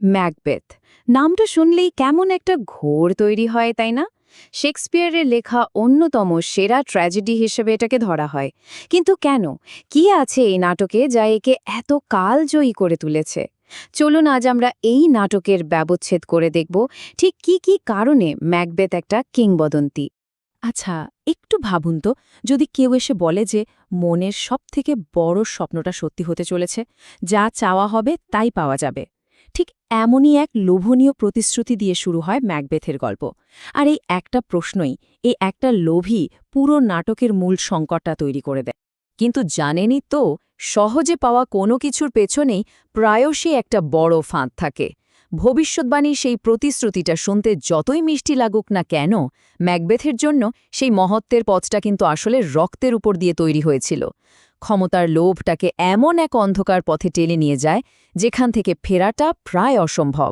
Macbeth. নামটা শুনলেই কেমন একটা ঘোর তৈরি হয়, তাই না? শেক্সপিয়ারের লেখা অন্যতম সেরা ট্র্যাজেডি হিসেবে এটাকে ধরা হয়। কিন্তু কেন? কি আছে এই নাটকে যা একে এত কালজয়ী করে তুলেছে? চলুন আজ আমরা এই নাটকের ব্যবচ্ছেদ করে দেখব ঠিক কি কি কারণে ম্যাকবেথ একটা কিংবদন্তি। আচ্ছা একটু ভাবুন তো, যদি কেউ এসে বলে যে মনের সবথেকে বড় স্বপ্নটা সত্যি হতে চলেছে, যা চাওয়া হবে তাই পাওয়া যাবে। ঠিক এমনই এক লোভনীয় প্রতিশ্রুতি দিয়ে শুরু হয় ম্যাকবেথের গল্প। আর এই একটা প্রশ্নই, এই একটা লোভই পুরো নাটকের মূল সংকটটা তৈরি করে দেয়। কিন্তু জানেনই তো, সহজে পাওয়া কোনো কিছুর পেছনেই প্রায়শই একটা বড় ফাঁদ থাকে। ভবিষ্যৎবাণীর সেই প্রতিশ্রুতিটা শুনতে যতই মিষ্টি লাগুক না কেন, ম্যাকবেথের জন্য সেই মহত্বের পথটা কিন্তু আসলে রক্তের উপর দিয়ে তৈরি হয়েছিল। ক্ষমতার লোভটাকে এমন এক অন্ধকার পথে টেনে নিয়ে যায়, যেখান থেকে ফেরাটা প্রায় অসম্ভব।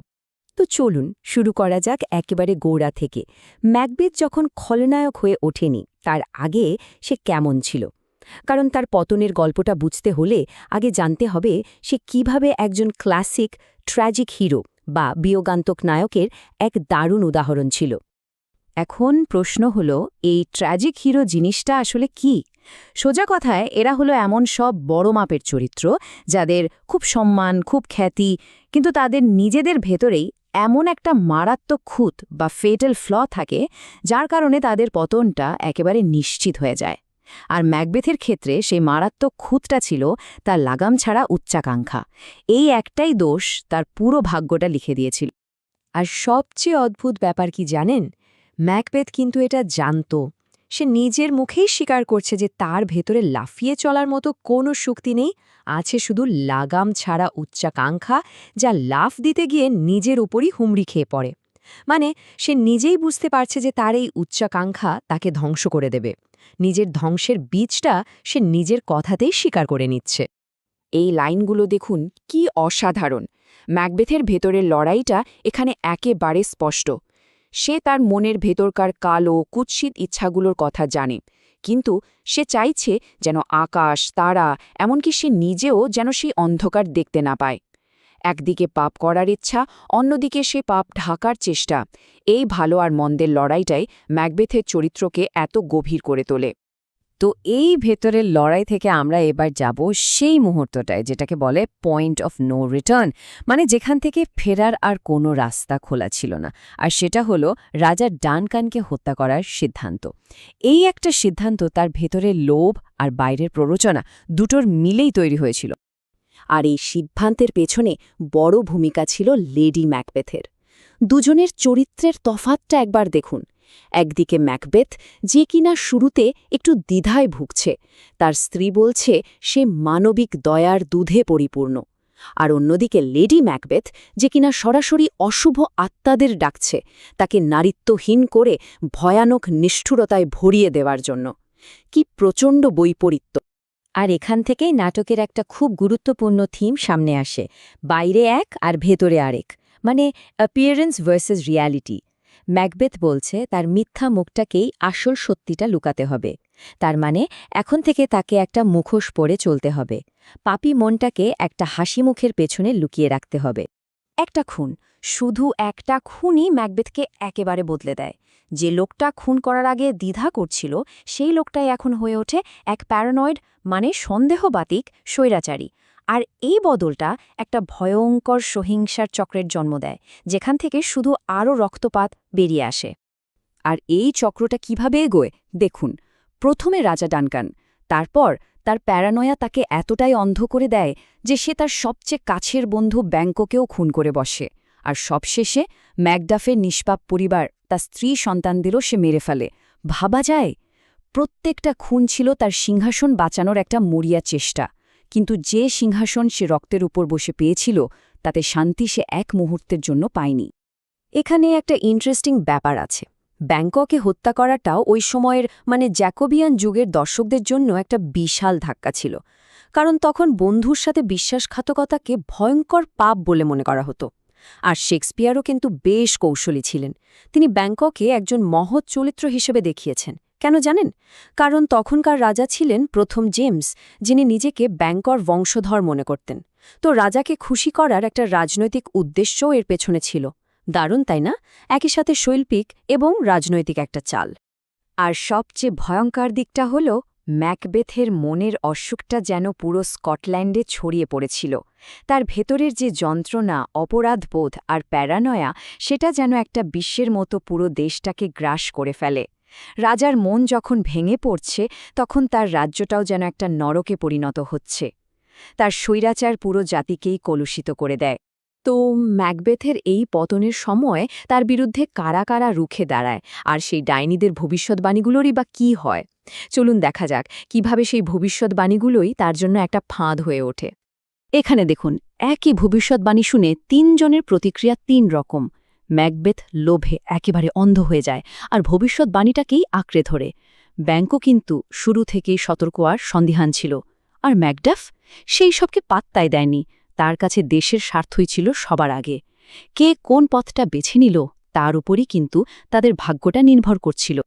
তো চলুন, শুরু করা যাক একেবারে গোড়া থেকে। ম্যাকবেথ যখন খলনায়ক হয়ে ওঠেনি, তার আগে সে কেমন ছিল? কারণ তার পতনের গল্পটা বুঝতে হলে আগে জানতে হবে সে কীভাবে একজন ক্লাসিক, ট্র্যাজিক হিরো বা বিয়োগান্তক নায়কের এক দারুণ উদাহরণ ছিল। এখন প্রশ্ন হল, এই ট্র্যাজিক হিরো জিনিসটা আসলে কি? সোজা কথায়, এরা হলো এমন সব বড় মাপের চরিত্র, যাদের খুব সম্মান, খুব খ্যাতি, কিন্তু তাদের নিজেদের ভেতরেই এমন একটা মারাত্মক খুঁত বা ফেটাল ফ্ল থাকে, যার কারণে তাদের পতনটা একেবারে নিশ্চিত হয়ে যায়। আর ম্যাকবেথের ক্ষেত্রে সেই মারাত্মক খুঁতটা ছিল তার লাগাম ছাড়া উচ্চাকাঙ্ক্ষা। এই একটাই দোষ তার পুরো ভাগ্যটা লিখে দিয়েছিল। আর সবচেয়ে অদ্ভুত ব্যাপার কি জানেন? ম্যাকবেথ কিন্তু এটা জানত। সে নিজের মুখেই স্বীকার করছে যে তার ভেতরে লাফিয়ে চলার মতো কোনো শক্তি নেই, আছে শুধু লাগাম ছাড়া উচ্চাকাঙ্ক্ষা যা লাফ দিতে গিয়ে নিজের উপরই হুমড়ি খেয়ে পড়ে। মানে সে নিজেই বুঝতে পারছে যে তার এই উচ্চাকাঙ্ক্ষা তাকে ধ্বংস করে দেবে। নিজের ধ্বংসের বীজটা সে নিজের কথাতেই স্বীকার করে নিচ্ছে। এই লাইনগুলো দেখুন, কি অসাধারণ! ম্যাকবেথের ভেতরের লড়াইটা এখানে একেবারে স্পষ্ট। সে তার মনের ভেতরকার কালো, কুৎসিত ইচ্ছাগুলোর কথা জানে, কিন্তু সে চাইছে যেন আকাশ, তারা, এমনকি সে নিজেও যেন সেই অন্ধকার দেখতে না পায়। একদিকে পাপ করার ইচ্ছা, অন্যদিকে সে পাপ ঢাকার চেষ্টা। এই ভালো আর মন্দের লড়াইটাই ম্যাকবেথের চরিত্রকে এত গভীর করে তোলে। তো এই ভেতরের লড়াই থেকে আমরা এবার যাব সেই মুহূর্তটায়, যেটাকে বলে পয়েন্ট অফ নো রিটার্ন মানে যেখান থেকে ফেরার আর কোনো রাস্তা খোলা ছিল না। আর সেটা হলো রাজা ডানকানকে হত্যা করার সিদ্ধান্ত। এই একটা সিদ্ধান্ত তার ভেতরের লোভ আর বাইরের প্ররোচনা দুটোর মিলেই তৈরি হয়েছিল। আর এই সিদ্ধান্তের পেছনে বড় ভূমিকা ছিল লেডি ম্যাকবেথের। দুজনের চরিত্রের তফাতটা একবার দেখুন। একদিকে ম্যাকবেথ যে কিনা শুরুতে একটু দ্বিধায় ভুগছে, তার স্ত্রী বলছে সে মানবিক দয়ার দুধে পরিপূর্ণ। আর অন্যদিকে লেডি ম্যাকবেথ যে কিনা সরাসরি অশুভ আত্মাদের ডাকছে, তাকে নারীত্বহীন করে ভয়ানক নিষ্ঠুরতায় ভরিয়ে দেওয়ার জন্য। কি প্রচণ্ড বৈপরীত্য। আর এখান থেকেই নাটকের একটা খুব গুরুত্বপূর্ণ থিম সামনে আসে, বাইরে এক আর ভেতরে আরেক মানে অ্যাপিয়ারেন্স ভার্সেস রিয়ালিটি ম্যাকবেথ বলছে, তার মিথ্যা মুখটাকেই আসল সত্যিটা লুকাতে হবে। তার মানে এখন থেকে তাকে একটা মুখোশ পরে চলতে হবে। পাপি মনটাকে একটা হাসি মুখের পেছনে লুকিয়ে রাখতে হবে। একটা খুন, শুধু একটা খুনই ম্যাকবেথকে একেবারে বদলে দেয়। যে লোকটা খুন করার আগে দ্বিধা করছিল, সেই লোকটাই এখন হয়ে ওঠে এক প্যারানয়েড মানে সন্দেহবাতিক, স্বৈরাচারী। আর এই বদলটা একটা ভয়ঙ্কর সহিংসার চক্রের জন্ম দেয়, যেখান থেকে শুধু আরও রক্তপাত বেরিয়ে আসে। আর এই চক্রটা কীভাবে এগোয়, দেখুন। প্রথমে রাজা ডানকান, তারপর তার প্যারানয়া তাকে এতটাই অন্ধ করে দেয় যে সে তার সবচেয়ে কাছের বন্ধু ব্যাঙ্ককেও খুন করে বসে। আর সবশেষে ম্যাকডাফের নিষ্পাপ পরিবার তার স্ত্রী সন্তানদেরও সে মেরে ফেলে। ভাবা যায়, প্রত্যেকটা খুন ছিল তার সিংহাসন বাঁচানোর একটা মরিয়া চেষ্টা। কিন্তু যে সিংহাসন সে রক্তের উপর বসে পেয়েছিল, তাতে শান্তি সে এক মুহূর্তের জন্য পায়নি। এখানে একটা ইন্টারেস্টিং ব্যাপার আছে। ব্যাংককে হত্যা করাটাও ওই সময়ের মানে জ্যাকোবিয়ান যুগের দর্শকদের জন্য একটা বিশাল ধাক্কা ছিল। কারণ তখন বন্ধুর সাথে বিশ্বাসঘাতকতাকে ভয়ঙ্কর পাপ বলে মনে করা হতো। আর শেক্সপিয়ারও কিন্তু বেশ কৌশলী ছিলেন। তিনি ব্যাংককে একজন মহৎ চরিত্র হিসেবে দেখিয়েছেন। কেন জানেন? কারণ তখনকার রাজা ছিলেন প্রথম জেমস, যিনি নিজেকে ব্যাংকর বংশধর মনে করতেন। তো রাজাকে খুশি করার একটা রাজনৈতিক উদ্দেশ্যও এর পেছনে ছিল। দারুণ, তাই না? একই সাথে শৈল্পিক এবং রাজনৈতিক একটা চাল। আর সবচেয়ে ভয়ঙ্কর দিকটা হল ম্যাকবেথের মনের অসুখটা যেন পুরো স্কটল্যান্ডে ছড়িয়ে পড়েছিল। তার ভেতরের যে যন্ত্রণা, অপরাধবোধ আর প্যারানয়া, সেটা যেন একটা বিশ্বের মতো পুরো দেশটাকে গ্রাস করে ফেলে। রাজার মন যখন ভেঙে পড়ছে, তখন তার রাজ্যটাও যেন একটা নরকে পরিণত হচ্ছে। তার স্বৈরাচার পুরো জাতিকেই কলুষিত করে দেয়। তো ম্যাকবেথের এই পতনের সময় তার বিরুদ্ধে কারা কারা রুখে দাঁড়ায়? আর সেই ডাইনিদের ভবিষ্যৎবাণীগুলোরই বা কি হয়? চলুন দেখা যাক, কীভাবে সেই ভবিষ্যৎবাণীগুলোই তার জন্য একটা ফাঁদ হয়ে ওঠে। এখানে দেখুন, একই ভবিষ্যৎবাণী শুনে তিনজনের প্রতিক্রিয়া তিন রকম। ম্যাকবেথ লোভে একেবারে অন্ধ হয়ে যায়, আর ভবিষ্যৎবাণীটাকেই আঁকড়ে ধরে। ব্যাংকও কিন্তু শুরু থেকেই সতর্ক আর সন্দিহান ছিল, আর ম্যাকডাফ সেই সবকে পাত্তাই দেয়নি, তার কাছে দেশের স্বার্থই ছিল সবার আগে। কে কোন পথটা বেছে নিল, তার উপরই কিন্তু তাদের ভাগ্যটা নির্ভর করছিল।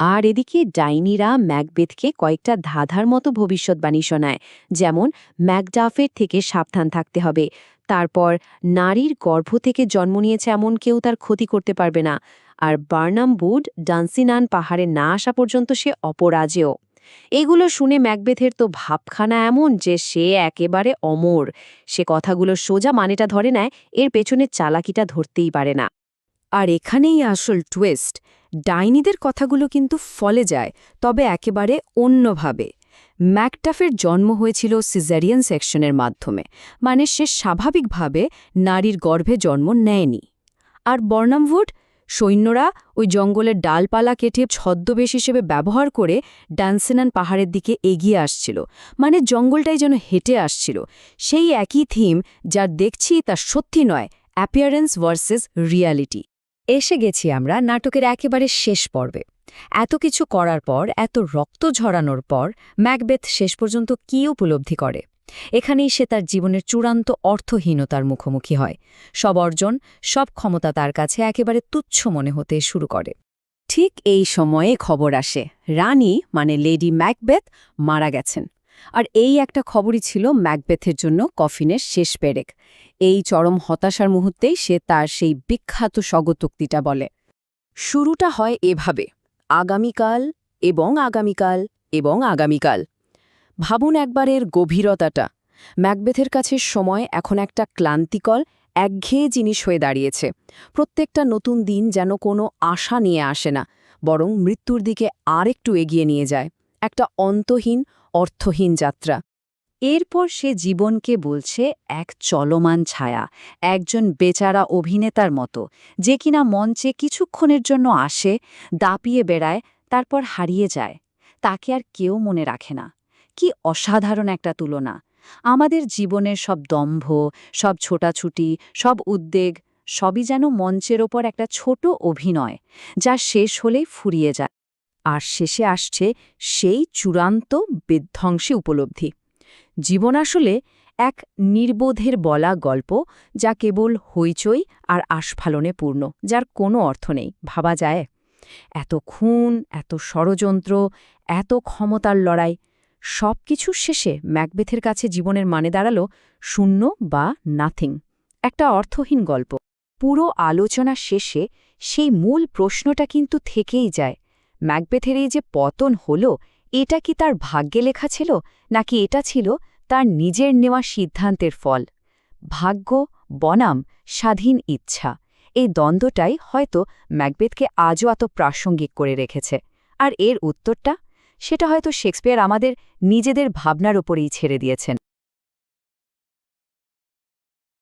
আর এদিকে ডাইনিরা ম্যাকবেথকে কয়েকটা ধাঁধার মতো ভবিষ্যৎবাণী শোনায়, যেমন ম্যাকডাফের থেকে সাবধান থাকতে হবে তারপর নারীর গর্ভ থেকে জন্ম নিয়েছে এমন কেউ তার ক্ষতি করতে পারবে না। আর বার্নাম বুড ডান্সিনান পাহাড়ে না আসা পর্যন্ত সে অপরাজেয়। এগুলো শুনে ম্যাকবেথের তো ভাবখানা এমন যে সে একেবারে অমর। সে কথাগুলো সোজা মানেটা ধরে নেয়, এর পেছনে চালাকিটা ধরতেই পারে না। আর এখানেই আসল টুয়েস্ট ডাইনিদের কথাগুলো কিন্তু ফলে যায়, তবে একেবারে অন্যভাবে। ম্যাকটাফের জন্ম হয়েছিল সিজারিয়ান সেকশনের মাধ্যমে মানে সে স্বাভাবিকভাবে নারীর গর্ভে জন্ম নেয়নি। আর বর্নামভুড সৈন্যরা ওই জঙ্গলের ডালপালা কেটে ছদ্মবেশ হিসেবে ব্যবহার করে ডান্সেনান পাহাড়ের দিকে এগিয়ে আসছিল মানে জঙ্গলটাই যেন হেঁটে আসছিল। সেই একই থিম যার দেখছি তা সত্যি নয়, অ্যাপিয়ারেন্স ভার্সেস রিয়ালিটি। এসে গেছি আমরা নাটকের একেবারে শেষ পর্বে। এত কিছু করার পর, এত রক্ত ঝরানোর পর ম্যাকবেথ শেষ পর্যন্ত কী উপলব্ধি করে? এখানেই সে তার জীবনের চূড়ান্ত অর্থহীনতার মুখোমুখি হয়। সব অর্জন, সব ক্ষমতা তার কাছে একেবারে তুচ্ছ মনে হতে শুরু করে। ঠিক এই সময়ে খবর আসে, রানী মানে লেডি ম্যাকবেথ, মারা গেছেন। আর এই একটা খবরই ছিল ম্যাকবেথের জন্য কফিনের শেষ পেরেক। এই চরম হতাশার মুহূর্তেই সে তার সেই বিখ্যাত স্বগতোক্তিটা বলে। শুরুটা হয় এভাবে। আগামীকাল এবং আগামীকাল এবং আগামীকাল। ভাবুন একবারের গভীরতাটা। ম্যাকবেথের কাছে সময় এখন একটা ক্লান্তিকল একঘেয়ে জিনিস হয়ে দাঁড়িয়েছে। প্রত্যেকটা নতুন দিন যেন কোনো আশা নিয়ে আসে না, বরং মৃত্যুর দিকে আরেকটু এগিয়ে নিয়ে যায়। একটা অন্তহীন, অর্থহীন যাত্রা। এরপর সে জীবনকে বলছে এক চলমান ছায়া, একজন বেচারা অভিনেতার মতো, যে কিনা মঞ্চে কিছুক্ষণের জন্য আসে, দাপিয়ে বেড়ায়, তারপর হারিয়ে যায়। তাকে আর কেউ মনে রাখে না। কি অসাধারণ একটা তুলনা। আমাদের জীবনের সব দম্ভ, সব ছোটাছুটি, সব উদ্বেগ, সবই যেন মঞ্চের ওপর একটা ছোট অভিনয়, যা শেষ হলেই ফুরিয়ে যায়। আর শেষে আসছে সেই চূড়ান্ত বিধ্বংসী উপলব্ধি। জীবন আসলে এক নির্বোধের বলা গল্প যা কেবল হইচই আর আস্ফালনে পূর্ণ, যার কোনো অর্থ নেই, ভাবা যায়। এত খুন, এত ষড়যন্ত্র, এত ক্ষমতার লড়াই সব কিছুর শেষে ম্যাকবেথের কাছে জীবনের মানে দাঁড়াল শূন্য বা নাথিং, একটা অর্থহীন গল্প। পুরো আলোচনা শেষে সেই মূল প্রশ্নটা কিন্তু থেকেই যায়, ম্যাকবেথের এই যে পতন হল এটা কি তার ভাগ্যে লেখা ছিল, নাকি এটা ছিল তার নিজের নেওয়া সিদ্ধান্তের ফল? ভাগ্য, বনাম, স্বাধীন ইচ্ছা, এই দ্বন্দ্বটাই হয়তো ম্যাকবেথকে আজও এত প্রাসঙ্গিক করে রেখেছে। আর এর উত্তরটা? সেটা হয়তো শেক্সপিয়ার আমাদের নিজেদের ভাবনার ওপরেই ছেড়ে দিয়েছেন।